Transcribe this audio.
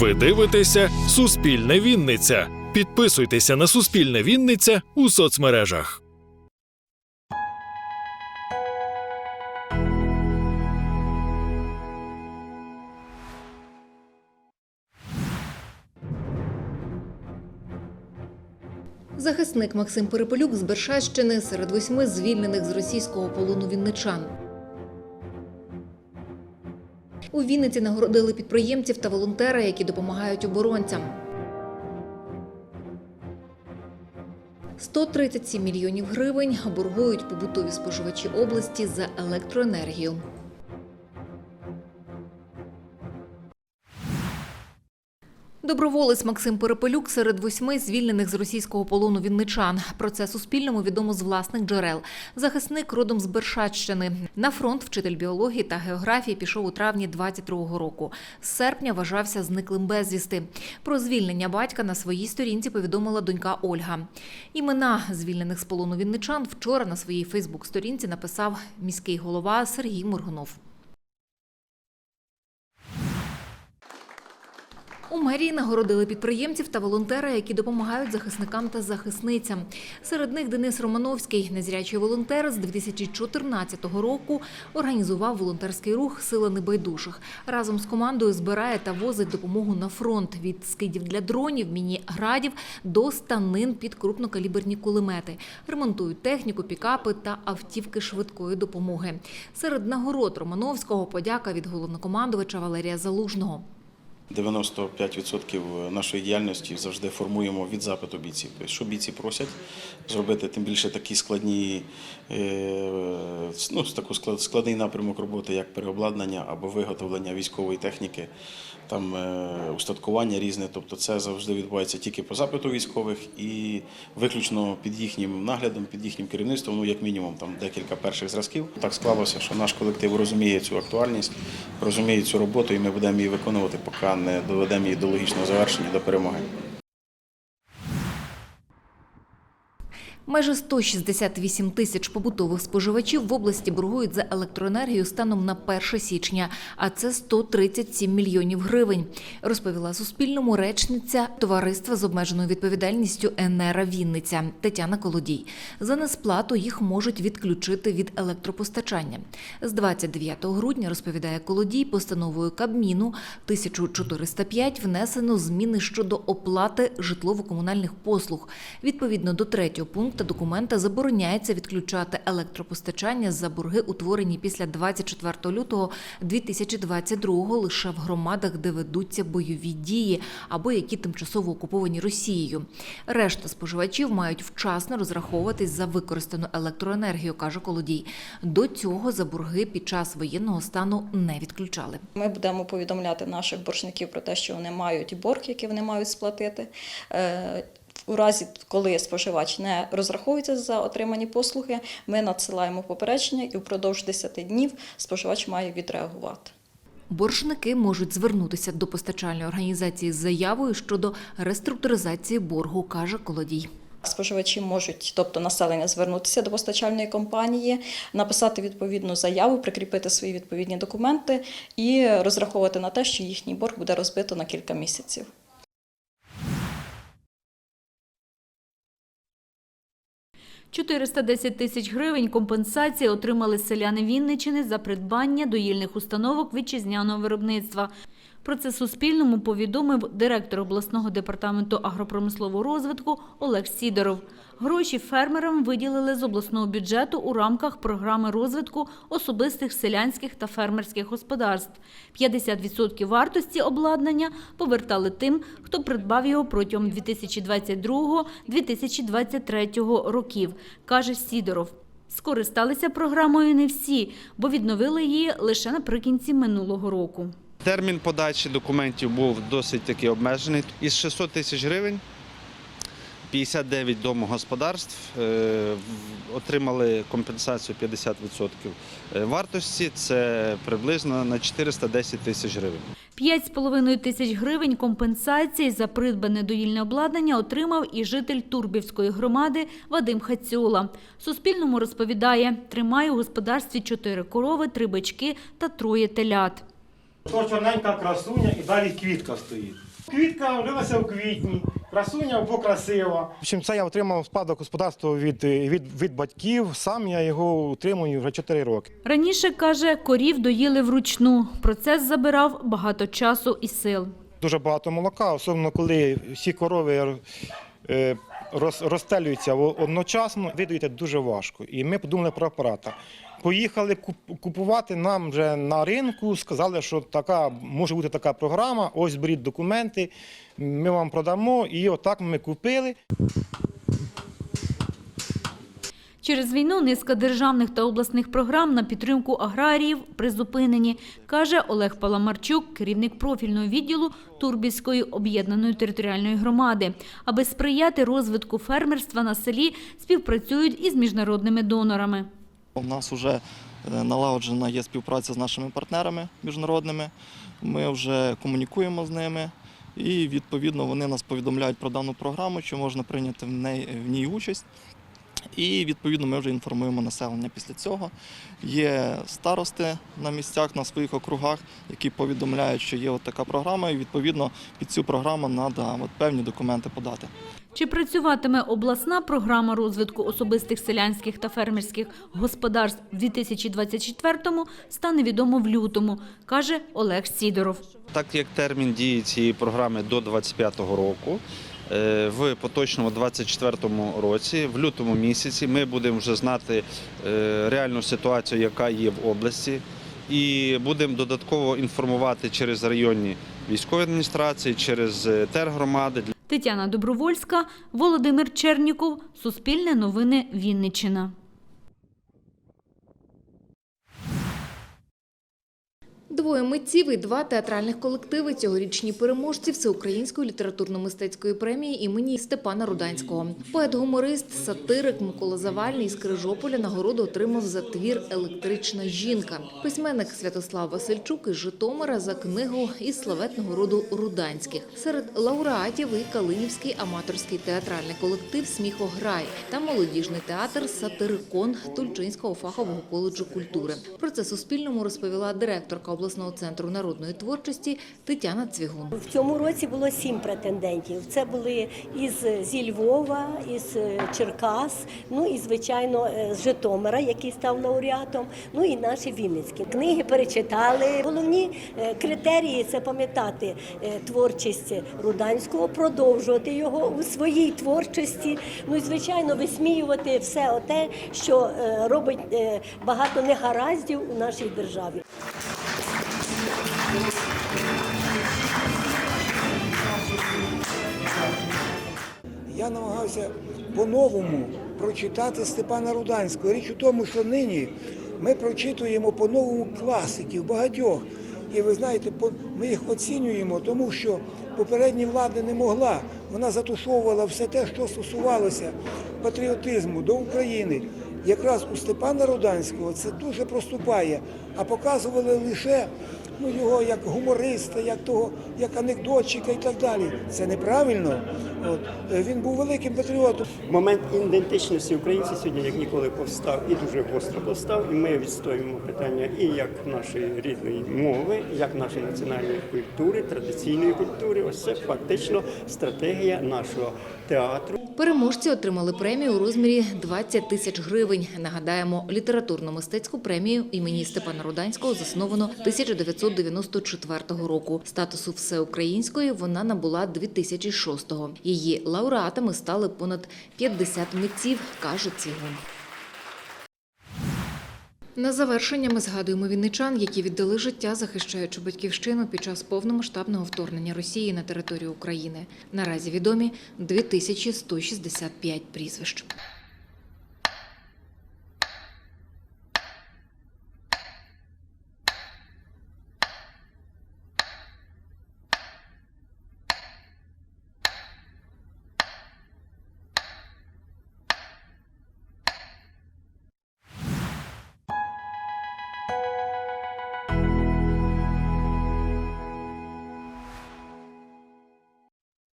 Ви дивитеся Суспільне Вінниця. Підписуйтеся на Суспільне Вінниця у соцмережах. Захисник Максим Перепелюк з Бершащини серед восьми звільнених з російського полону вінничан. У Вінниці нагородили підприємців та волонтера, які допомагають оборонцям. 137 мільйонів гривень боргують побутові споживачі області за електроенергію. Доброволець Максим Перепелюк серед восьми звільнених з російського полону вінничан. Про це Суспільному відомо з власних джерел. Захисник родом з Бершаччини. На фронт вчитель біології та географії пішов у травні 22-го року. З серпня вважався зниклим безвісти. Про звільнення батька на своїй сторінці повідомила донька Ольга. Імена звільнених з полону вінничан вчора на своїй Фейсбук-сторінці написав міський голова Сергій Моргунов. У мерії нагородили підприємців та волонтера, які допомагають захисникам та захисницям. Серед них Денис Романовський, незрячий волонтер, з 2014 року організував волонтерський рух Сила небайдужих. Разом з командою збирає та возить допомогу на фронт від скидів для дронів, міні-градів до станин під крупнокаліберні кулемети. Ремонтують техніку, пікапи та автівки швидкої допомоги. Серед нагород Романовського подяка від головнокомандувача Валерія Залужного. 95% нашої діяльності завжди формуємо від запиту бійців. Тобто, що бійці просять зробити, тим більше такі складні, е, ну, таку складний напрямок роботи, як переобладнання або виготовлення військової техніки, там е, устаткування різне. Тобто це завжди відбувається тільки по запиту військових і виключно під їхнім наглядом, під їхнім керівництвом, ну як мінімум там декілька перших зразків. Так склалося, що наш колектив розуміє цю актуальність, розуміє цю роботу, і ми будемо її виконувати, поки не доведемо її до логічного завершення до перемоги. Майже 168 тисяч побутових споживачів в області боргують за електроенергію станом на 1 січня, а це 137 мільйонів гривень, розповіла Суспільному речниця товариства з обмеженою відповідальністю Енера Вінниця Тетяна Колодій. За несплату їх можуть відключити від електропостачання. З 29 грудня, розповідає Колодій, постановою Кабміну 1405 внесено зміни щодо оплати житлово-комунальних послуг. Відповідно до третього пункту документа забороняється відключати електропостачання за борги, утворені після 24 лютого 2022 лише в громадах, де ведуться бойові дії або які тимчасово окуповані Росією. Решта споживачів мають вчасно розраховуватись за використану електроенергію, каже Колодій. До цього за борги під час воєнного стану не відключали. Ми будемо повідомляти наших боржників про те, що вони мають борг, який вони мають сплатити. У разі, коли споживач не розраховується за отримані послуги, ми надсилаємо попередження і впродовж 10 днів споживач має відреагувати. Боржники можуть звернутися до постачальної організації з заявою щодо реструктуризації боргу, каже Колодій. Споживачі можуть, тобто населення, звернутися до постачальної компанії, написати відповідну заяву, прикріпити свої відповідні документи і розраховувати на те, що їхній борг буде розбито на кілька місяців. – 410 тисяч гривень компенсації отримали селяни Вінничини за придбання доїльних установок вітчизняного виробництва. Про це Суспільному повідомив директор обласного департаменту агропромислового розвитку Олег Сідоров. Гроші фермерам виділили з обласного бюджету у рамках програми розвитку особистих селянських та фермерських господарств. 50% вартості обладнання повертали тим, хто придбав його протягом 2022-2023 років, каже Сідоров. Скористалися програмою не всі, бо відновили її лише наприкінці минулого року. Термін подачі документів був досить таки обмежений. Із 600 тисяч гривень 59 домогосподарств е, отримали компенсацію 50% вартості. Це приблизно на 410 тисяч гривень. 5,5 тисяч гривень компенсації за придбане доїльне обладнання отримав і житель Турбівської громади Вадим Хацьола. Суспільному розповідає, тримає у господарстві чотири корови, три бички та троє телят. То чорненька красуня і далі квітка стоїть. Квітка родилася в квітні, красуня або красива. В общем, це я отримав спадок господарства від, від, від батьків. Сам я його утримую вже 4 роки. Раніше, каже, корів доїли вручну. Процес забирав багато часу і сил. Дуже багато молока, особливо коли всі корови е, розстелюються одночасно, видаєте дуже важко. І ми подумали про апарата. Поїхали куп- купувати нам вже на ринку, сказали, що така може бути така програма. Ось беріть документи, ми вам продамо. І отак ми купили. Через війну низка державних та обласних програм на підтримку аграріїв призупинені, каже Олег Паламарчук, керівник профільного відділу Турбівської об'єднаної територіальної громади. Аби сприяти розвитку фермерства на селі, співпрацюють із міжнародними донорами. У нас вже е, налагоджена є співпраця з нашими партнерами міжнародними. Ми вже комунікуємо з ними, і відповідно вони нас повідомляють про дану програму, що можна прийняти в неї в ній участь. І відповідно ми вже інформуємо населення після цього. Є старости на місцях, на своїх округах, які повідомляють, що є от така програма, і відповідно під цю програму треба от певні документи подати. Чи працюватиме обласна програма розвитку особистих селянських та фермерських господарств в 2024-му, стане відомо в лютому, каже Олег Сідоров. Так як термін дії цієї програми до 2025 року, в поточному 24 році, в лютому місяці, ми будемо вже знати е, реальну ситуацію, яка є в області, і будемо додатково інформувати через районні військові адміністрації, через е, тергромади. Тетяна Добровольська, Володимир Черніков, Суспільне новини Вінниччина. Двоє митців і два театральних колективи цьогорічні переможці Всеукраїнської літературно-мистецької премії імені Степана Руданського. Поет-гуморист, сатирик Микола Завальний з Крижополя нагороду отримав за твір Електрична жінка. Письменник Святослав Васильчук із Житомира за книгу із славетного роду Руданських. Серед лауреатів і Калинівський аматорський театральний колектив Сміхограй та молодіжний театр Сатирикон Тульчинського фахового коледжу культури. Про це Суспільному розповіла директорка обласного центру народної творчості Тетяна Цвігун. В цьому році було сім претендентів. Це були із зі Львова, із е, Черкас, ну і звичайно е, з Житомира, який став лауреатом. Ну і наші вінницькі книги перечитали. Головні е, критерії це пам'ятати творчість Руданського, продовжувати його у своїй творчості. Ну і звичайно висміювати все оте, що робить багато негараздів у нашій державі. Намагався по-новому прочитати Степана Руданського. Річ у тому, що нині ми прочитуємо по-новому класиків багатьох. І ви знаєте, ми їх оцінюємо, тому що попередня влада не могла. Вона затушовувала все те, що стосувалося патріотизму до України. Якраз у Степана Руданського це дуже проступає, а показували лише ну, його як гумориста, як того, як анекдотчика і так далі. Це неправильно. От. Е, Він був великим патріотом. Момент ідентичності українців сьогодні як ніколи повстав і дуже гостро повстав. І ми відстоюємо питання і як нашої рідної мови, як нашої національної культури, традиційної культури. Ось це фактично стратегія нашого театру. Переможці отримали премію у розмірі 20 тисяч гривень. Нагадаємо, літературно-мистецьку премію імені Степана Руданського засновано 1994 року. Статусу всеукраїнської вона набула 2006-го. Її лауреатами стали понад 50 митців, каже Цігун. На завершення ми згадуємо вінничан, які віддали життя, захищаючи батьківщину під час повномасштабного вторгнення Росії на територію України. Наразі відомі 2165 прізвищ.